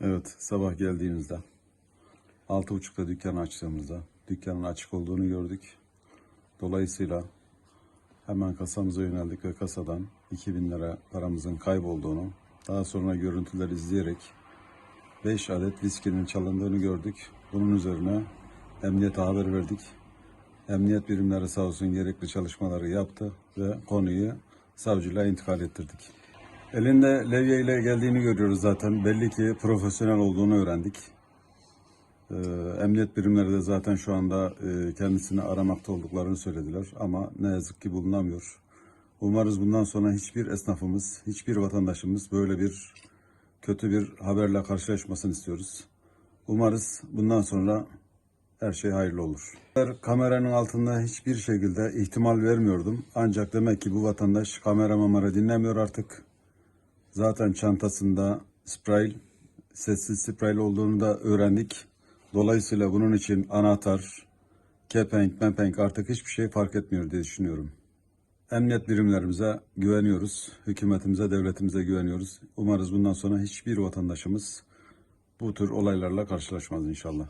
Evet, sabah geldiğimizde altı buçukta dükkanı açtığımızda dükkanın açık olduğunu gördük. Dolayısıyla hemen kasamıza yöneldik ve kasadan 2000 lira paramızın kaybolduğunu, daha sonra görüntüleri izleyerek 5 adet viskinin çalındığını gördük. Bunun üzerine emniyete haber verdik. Emniyet birimleri sağ olsun gerekli çalışmaları yaptı ve konuyu savcılığa intikal ettirdik. Elinde levye ile geldiğini görüyoruz zaten. Belli ki profesyonel olduğunu öğrendik. Ee, emniyet birimleri de zaten şu anda e, kendisini aramakta olduklarını söylediler ama ne yazık ki bulunamıyor. Umarız bundan sonra hiçbir esnafımız, hiçbir vatandaşımız böyle bir kötü bir haberle karşılaşmasını istiyoruz. Umarız bundan sonra her şey hayırlı olur. Kameranın altında hiçbir şekilde ihtimal vermiyordum. Ancak demek ki bu vatandaş kamera mamara dinlemiyor artık. Zaten çantasında sprey, sessiz sprey olduğunu da öğrendik. Dolayısıyla bunun için anahtar, kepenk, mepenk artık hiçbir şey fark etmiyor diye düşünüyorum. Emniyet birimlerimize güveniyoruz, hükümetimize, devletimize güveniyoruz. Umarız bundan sonra hiçbir vatandaşımız bu tür olaylarla karşılaşmaz inşallah.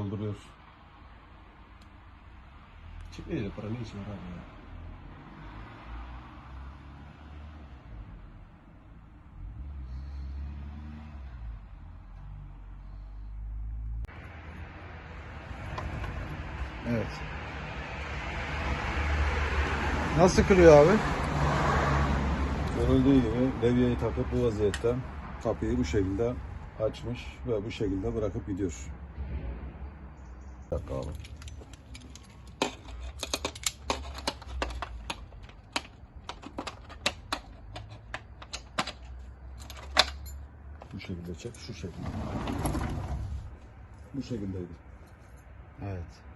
Dolduruyor. Çıkmayacak para ne işi var ya? Evet. Nasıl kırıyor abi? Görüldüğü gibi levyeyi takıp bu vaziyette kapıyı bu şekilde açmış ve bu şekilde bırakıp gidiyor. Bir. Bu şekilde çek, şu şekilde. Bu şekildeydi. Evet.